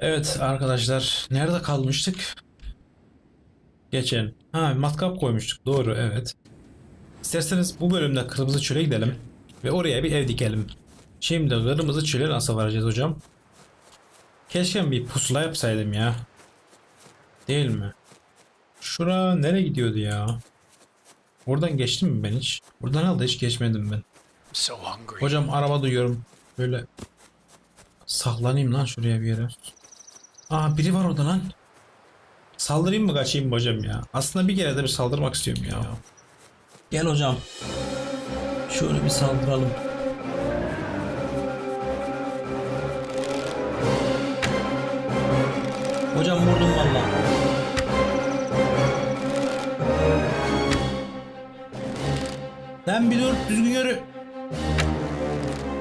Evet arkadaşlar nerede kalmıştık? Geçen. Ha matkap koymuştuk doğru evet. İsterseniz bu bölümde kırmızı çöle gidelim ve oraya bir ev dikelim. Şimdi kırmızı çöle nasıl varacağız hocam? Keşke bir pusula yapsaydım ya. Değil mi? Şura nereye gidiyordu ya? Oradan geçtim mi ben hiç? Buradan aldı hiç geçmedim ben. Hocam araba duyuyorum. Böyle saklanayım lan şuraya bir yere. Aa biri var orada lan. Saldırayım mı kaçayım mı hocam ya? Aslında bir kere de bir saldırmak istiyorum ya. Gel hocam. Şöyle bir saldıralım. Hocam vurdum valla. Lan bir dur düzgün yürü.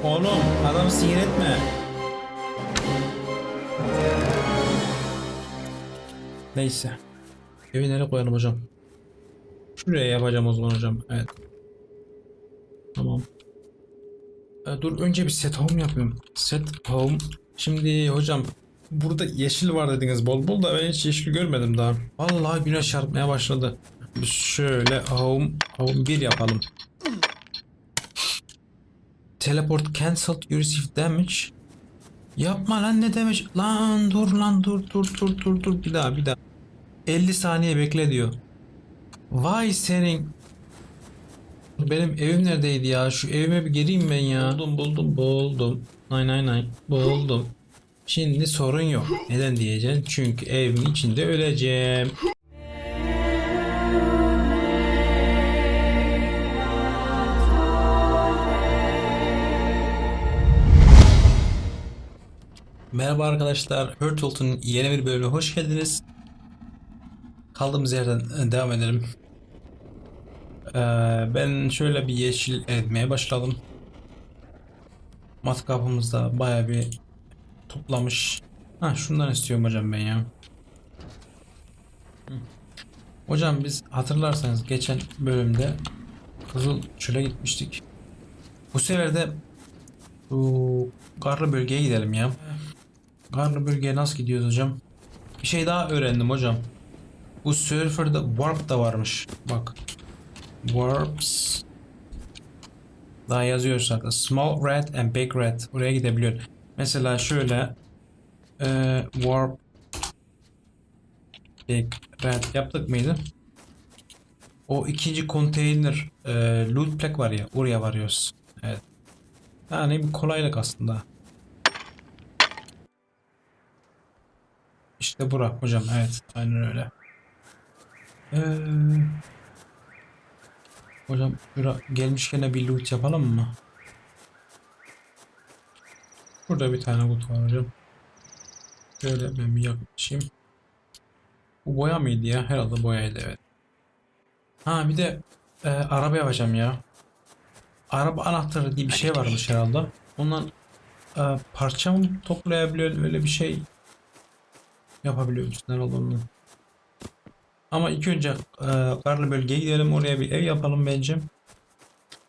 Oğlum adam sinir etme. Neyse. Evi nereye koyalım hocam? Şuraya yapacağım o zaman hocam. Evet. Tamam. E, dur önce bir set home yapıyorum. Set home. Şimdi hocam burada yeşil var dediniz bol bol da ben hiç yeşil görmedim daha. Vallahi güneş çarpmaya başladı. Şöyle home home 1 yapalım. Teleport cancelled you receive damage. Yapma lan ne damage? Lan dur lan dur dur dur dur dur bir daha bir daha. 50 saniye bekle diyor. Vay senin. Benim evim neredeydi ya? Şu evime bir geleyim ben ya. Buldum buldum buldum. Nay nay nay. Buldum. Şimdi sorun yok. Neden diyeceksin? Çünkü evimin içinde öleceğim. Merhaba arkadaşlar. Hurtle'ın yeni bir bölümüne hoş geldiniz. Kaldığımız yerden e, devam edelim. Ee, ben şöyle bir yeşil etmeye başladım. Matkapımızda baya bir toplamış. Ha şundan istiyorum hocam ben ya. Hocam biz hatırlarsanız geçen bölümde Kızıl Çöl'e gitmiştik. Bu sefer de bu karlı bölgeye gidelim ya. Karlı bölgeye nasıl gidiyoruz hocam? Bir şey daha öğrendim hocam. Bu Surfer'da Warp da varmış. Bak. Warps. Daha yazıyor zaten. Small Red and Big Red. Oraya gidebiliyor. Mesela şöyle e, Warp Big Red yaptık mıydı? O ikinci konteyner e, loot plak var ya oraya varıyoruz. Evet. Yani bir kolaylık aslında. İşte bura hocam evet aynen öyle. Ee, hocam gelmişken bir loot yapalım mı? Burada bir tane kutu var hocam. Şöyle ben bir yaklaşayım. Bu boya mıydı ya? Herhalde boyaydı evet. Ha bir de e, araba yapacağım ya. Araba anahtarı diye bir şey varmış herhalde. Ondan e, parça mı toplayabiliyor öyle bir şey yapabiliyor musun herhalde ondan. Ama ilk önce e, karlı bölgeye gidelim oraya bir ev yapalım bence.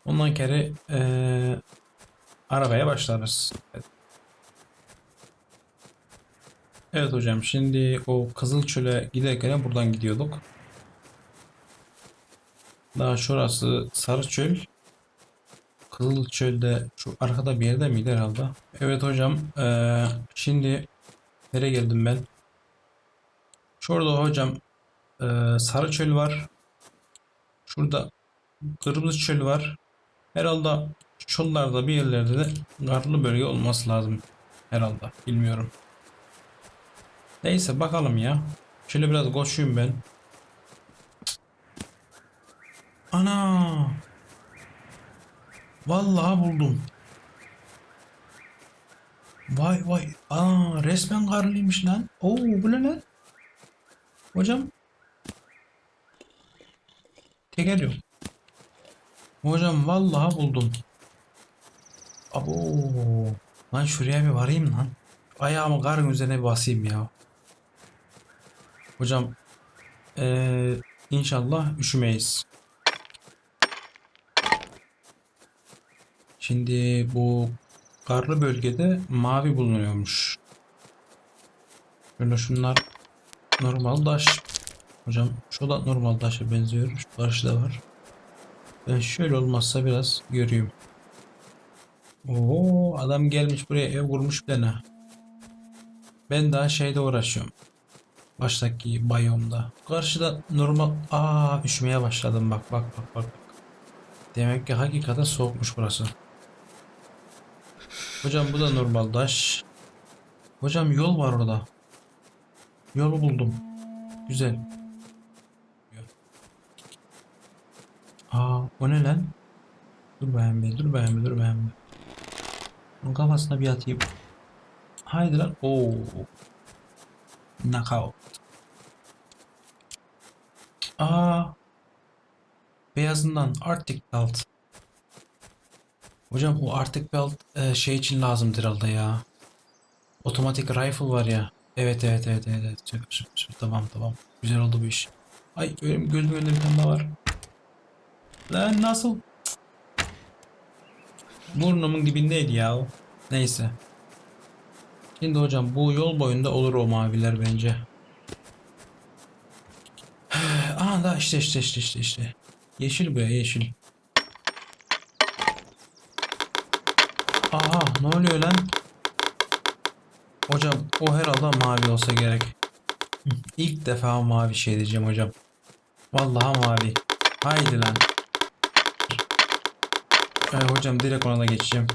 Ondan kere e, arabaya başlarız. Evet. Evet hocam şimdi o Kızılçöl'e giderken buradan gidiyorduk. Daha şurası Sarıçöl. Kızılçöl'de şu arkada bir yerde miydi herhalde? Evet hocam eee, şimdi nereye geldim ben? Şurada hocam eee Sarıçöl var. Şurada Kırmızı Çöl var. Herhalde çöllarda bir yerlerde de karlı bölge olması lazım. Herhalde bilmiyorum. Neyse bakalım ya. Şöyle biraz koşuyum ben. Ana! Vallahi buldum. Vay vay. Aa resmen karlıymış lan. Oo bu ne lan? Hocam. Yok. Hocam vallahi buldum. Abo. Lan şuraya bir varayım lan. Ayağımı karın üzerine bir basayım ya. Hocam. Eee inşallah üşümeyiz. Şimdi bu karlı bölgede mavi bulunuyormuş. Şöyle şunlar normal taş. Hocam şu da normal taşa benziyor. Şu karşı da var. Ben şöyle olmazsa biraz göreyim. Oo adam gelmiş buraya ev kurmuş bir tane. Ben daha şeyde uğraşıyorum. Baştaki bayomda. Karşıda normal... Aa üşümeye başladım bak bak bak bak. Demek ki hakikaten soğukmuş burası. Hocam bu da normal taş. Hocam yol var orada. Yolu buldum. Güzel. Aa o ne lan? Dur bir, dur bir, dur bir. Onun kafasına bir atayım. Haydi lan. Oo. Knockout. Aa. Beyazından Arctic Belt. Hocam o Arctic Belt e, şey için lazımdır herhalde ya. Otomatik rifle var ya. Evet evet evet evet. evet. Süper, süper, süper. Tamam tamam. Güzel oldu bu iş. Ay benim gözümün önünde bir tane daha var. Lan nasıl? Burnumun dibindeydi ya. o. Neyse. Şimdi hocam bu yol boyunda olur o maviler bence. Aa da işte işte işte işte işte. Yeşil bu ya yeşil. Aha ne oluyor lan? Hocam o herhalde mavi olsa gerek. İlk defa mavi şey diyeceğim hocam. Vallahi mavi. Haydi lan. Ee, hocam direkt ona da geçeceğim.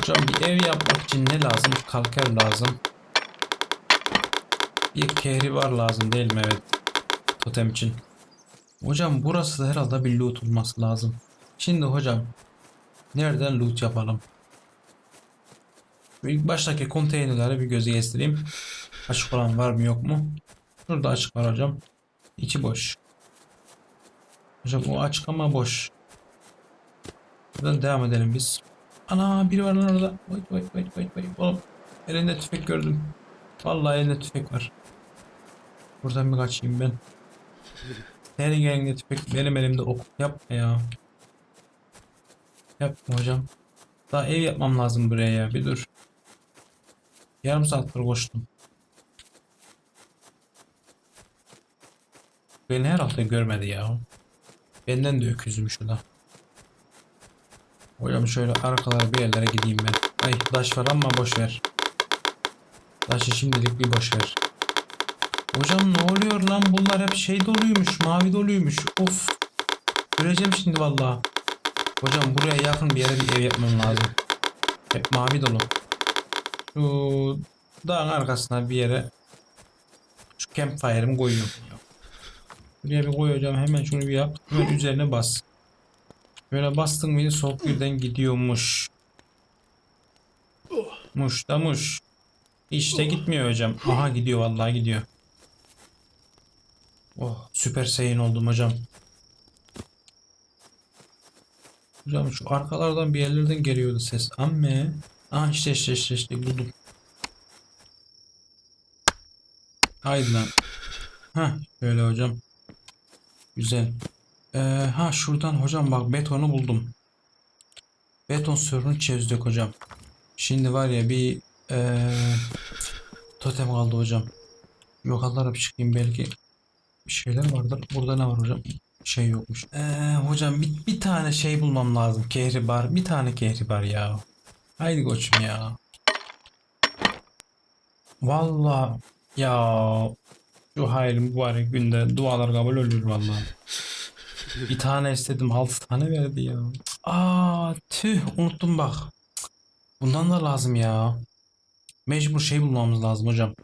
Hocam bir ev yapmak için ne lazım? Kalker lazım. Bir kehribar lazım değil mi? Evet. Totem için. Hocam burası da herhalde bir loot olması lazım. Şimdi hocam nereden loot yapalım? İlk baştaki konteynerlere bir gözü gezdireyim. Açık olan var mı yok mu? Şurada açık var hocam. İçi boş. Hocam o açık ama boş. Buradan devam edelim biz. Ana biri var lan orada. Vay vay vay vay vay. Oğlum elinde tüfek gördüm. Vallahi elinde tüfek var. Buradan bir kaçayım ben. Her elinde tüfek benim elimde ok. Yapma ya. Yapma hocam. Daha ev yapmam lazım buraya ya. Bir dur. Yarım saattir koştum. Beni herhalde görmedi ya. Benden de öküzmüş o da. Hocam şöyle arkalara bir yerlere gideyim ben. Ay taş var ama boş ver. Taşı şimdilik bir boş ver. Hocam ne oluyor lan bunlar hep şey doluymuş mavi doluymuş of. Göreceğim şimdi vallahi. Hocam buraya yakın bir yere bir ev yapmam lazım. Hep mavi dolu. Şu dağın arkasına bir yere şu campfire'ımı koyuyorum. Buraya bir koy hocam hemen şunu bir yap. Üzerine bas. Böyle bastın mıydı soğuk birden gidiyormuş. Muş da muş. İşte gitmiyor hocam. Aha gidiyor vallahi gidiyor. Oh süper seyin oldum hocam. Hocam şu arkalardan bir yerlerden geliyordu ses. Amme. Aha işte işte işte işte buldum. Haydi lan. Hah şöyle hocam. Güzel. Ee, ha şuradan hocam bak betonu buldum. Beton sorunu çözdük hocam. Şimdi var ya bir ee, totem kaldı hocam. Yukarılara bir çıkayım belki bir şeyler vardır. Burada ne var hocam? Şey yokmuş. Ee, hocam bir, bir tane şey bulmam lazım. Kehribar. Bir tane kehribar ya. Haydi koçum ya. Vallahi ya şu hayırlı mübarek günde dualar kabul olur vallahi. Bir tane istedim altı tane verdi ya. Aa tüh unuttum bak. Bundan da lazım ya. Mecbur şey bulmamız lazım hocam.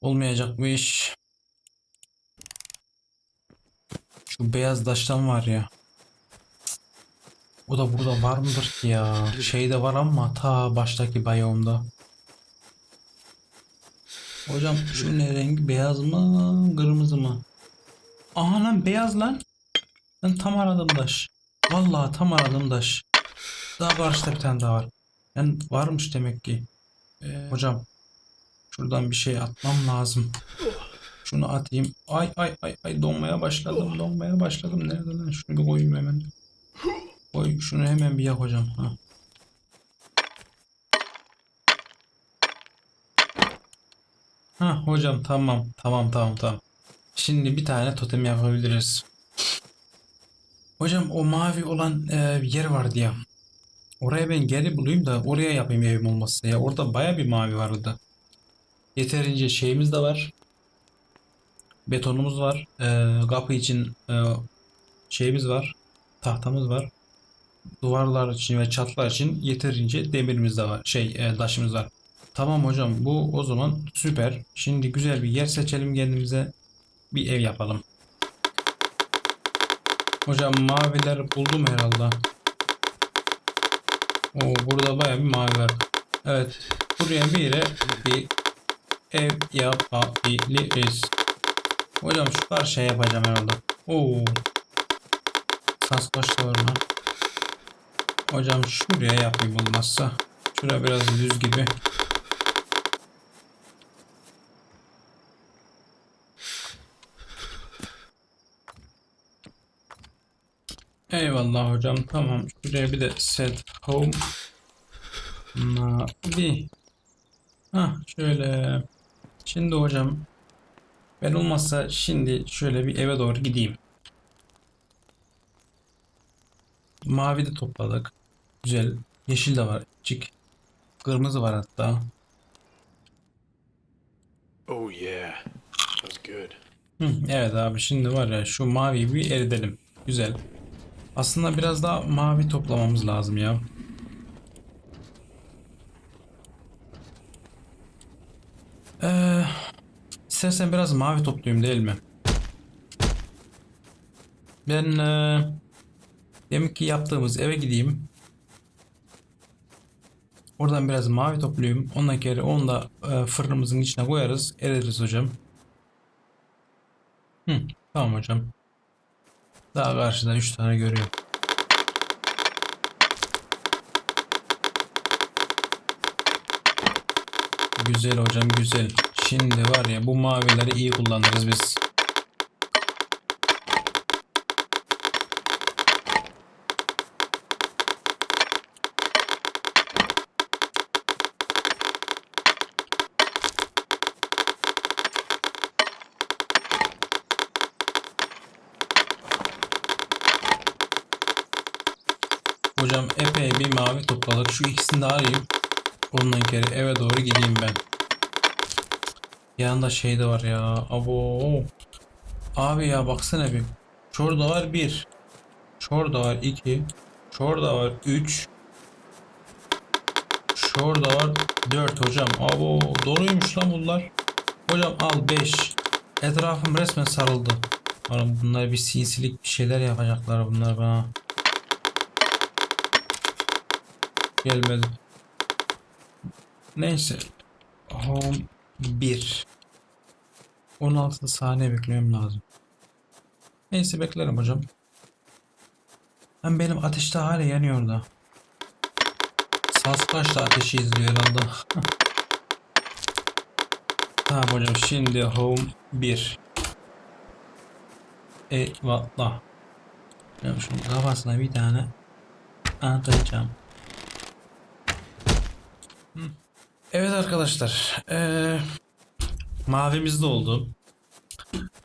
Olmayacak bu iş. Şu beyaz taştan var ya. O da burada var mıdır ki ya? Şeyde var ama ta baştaki biyomda. Hocam şu ne rengi? Beyaz mı? Kırmızı mı? Aha lan beyaz lan. Ben tam aradım taş. Vallahi tam aradım taş. Daha karşıda bir tane daha var. Yani varmış demek ki. Ee, hocam şuradan bir şey atmam lazım. Şunu atayım. Ay ay ay ay donmaya başladım. Donmaya başladım. Nerede lan? Şunu bir koyayım hemen. Koy şunu hemen bir yak hocam. Ha. Ha hocam tamam tamam tamam tamam. Şimdi bir tane totem yapabiliriz. Hocam o mavi olan e, yer vardı ya. Oraya ben geri bulayım da oraya yapayım evim olmazsa ya. Orada baya bir mavi vardı. Yeterince şeyimiz de var. Betonumuz var. E, kapı için e, şeyimiz var. Tahtamız var. Duvarlar için ve çatlar için yeterince demirimiz de var. Şey e, taşımız var. Tamam hocam bu o zaman süper. Şimdi güzel bir yer seçelim kendimize. Bir ev yapalım. Hocam maviler buldum herhalde. Oo, burada baya bir mavi var. Evet. Buraya bir yere bir ev yapabiliriz. Hocam şu karşıya yapacağım herhalde. Oo. Var lan. Hocam şuraya yapayım olmazsa. Şuraya biraz düz gibi. Eyvallah hocam tamam. Şuraya bir de set home mavi. Ha şöyle. Şimdi hocam ben olmazsa şimdi şöyle bir eve doğru gideyim. Mavi de topladık. Güzel. Yeşil de var. Çık. Kırmızı var hatta. Oh yeah, that was good. Hı, evet abi şimdi var ya şu maviyi bir eridelim. Güzel. Aslında biraz daha mavi toplamamız lazım ya. Ee, istersen biraz mavi toplayayım değil mi? Ben ee, demek ki yaptığımız eve gideyim. Oradan biraz mavi toplayayım. Ondan kere onu da ee, fırınımızın içine koyarız. Eritiriz hocam. Hı, tamam hocam. Daha karşıda 3 tane görüyorum. Güzel hocam güzel. Şimdi var ya bu mavileri iyi kullanırız biz. Epey bir mavi topladık. Şu ikisini de arayayım. Ondan kere eve doğru gideyim ben. Yanında şey de var ya. Abo. Abi ya baksana bir. Şurada var bir. Şurada var iki. Şurada var üç. Şurada var dört hocam. Abo doluymuş lan bunlar. Hocam al beş. Etrafım resmen sarıldı. Bunlar bir sinsilik bir şeyler yapacaklar bunlar bana. Gelmedi. Neyse. Home 1. 16 saniye beklemem lazım. Neyse beklerim hocam. Hem benim ateşte hala yanıyor da. Sasquatch da ateşi izliyor herhalde. tamam hocam şimdi home 1. Eyvallah. Hocam şunun kafasına bir tane atacağım. Evet arkadaşlar. eee mavimiz de oldu.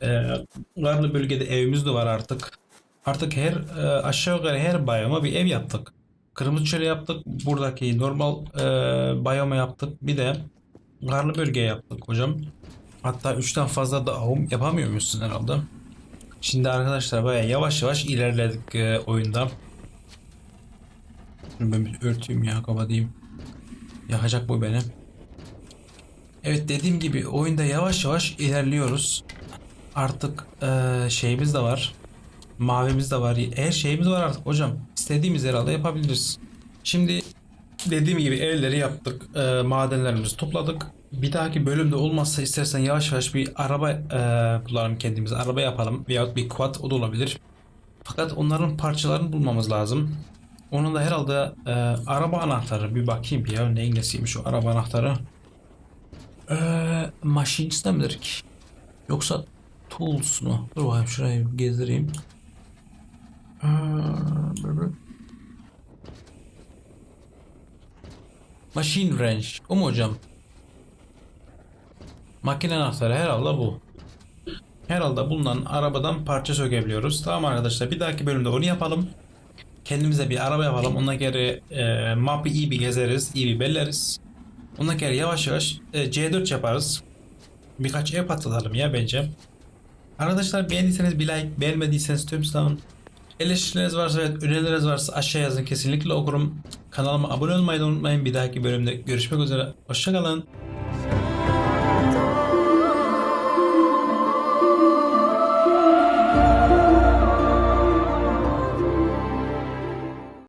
Eee Karlı bölgede evimiz de var artık. Artık her eee, aşağı yukarı her bayama bir ev yaptık. Kırmızı çöle yaptık. Buradaki normal eee bayama yaptık. Bir de karlı bölge yaptık hocam. Hatta 3'ten fazla da ahım yapamıyormuşsun herhalde. Şimdi arkadaşlar baya yavaş yavaş ilerledik eee, oyunda. Şunu ben bir örteyim ya kapatayım. Yakacak bu beni. Evet dediğim gibi oyunda yavaş yavaş ilerliyoruz. Artık eee, şeyimiz de var. Mavimiz de var. Her şeyimiz var artık hocam. İstediğimiz herhalde yapabiliriz. Şimdi dediğim gibi evleri yaptık. eee, madenlerimizi topladık. Bir dahaki bölümde olmazsa istersen yavaş yavaş bir araba eee bulalım kendimize. Araba yapalım. Veyahut bir quad o da olabilir. Fakat onların parçalarını bulmamız lazım. Onun da herhalde e, araba anahtarı bir bakayım ya neyin nesiymiş o araba anahtarı. E, Machines'te midir ki? Yoksa Tools mu? Dur bakayım şurayı gezdireyim. E. Machine Range. O mu hocam? Makine anahtarı herhalde bu. Herhalde bulunan arabadan parça sökebiliyoruz. Tamam arkadaşlar bir dahaki bölümde onu yapalım. Kendimize bir araba yapalım. Ondan geri e, map'ı iyi bir gezeriz. iyi bir belleriz. Ondan geri yavaş yavaş e, C4 yaparız. Birkaç ev patlatalım ya bence. Arkadaşlar beğendiyseniz bir like, beğenmediyseniz tüm sağın. Eleştirileriniz varsa ve önerileriniz varsa aşağı yazın kesinlikle okurum. Kanalıma abone olmayı da unutmayın. Bir dahaki bölümde görüşmek üzere. Hoşçakalın.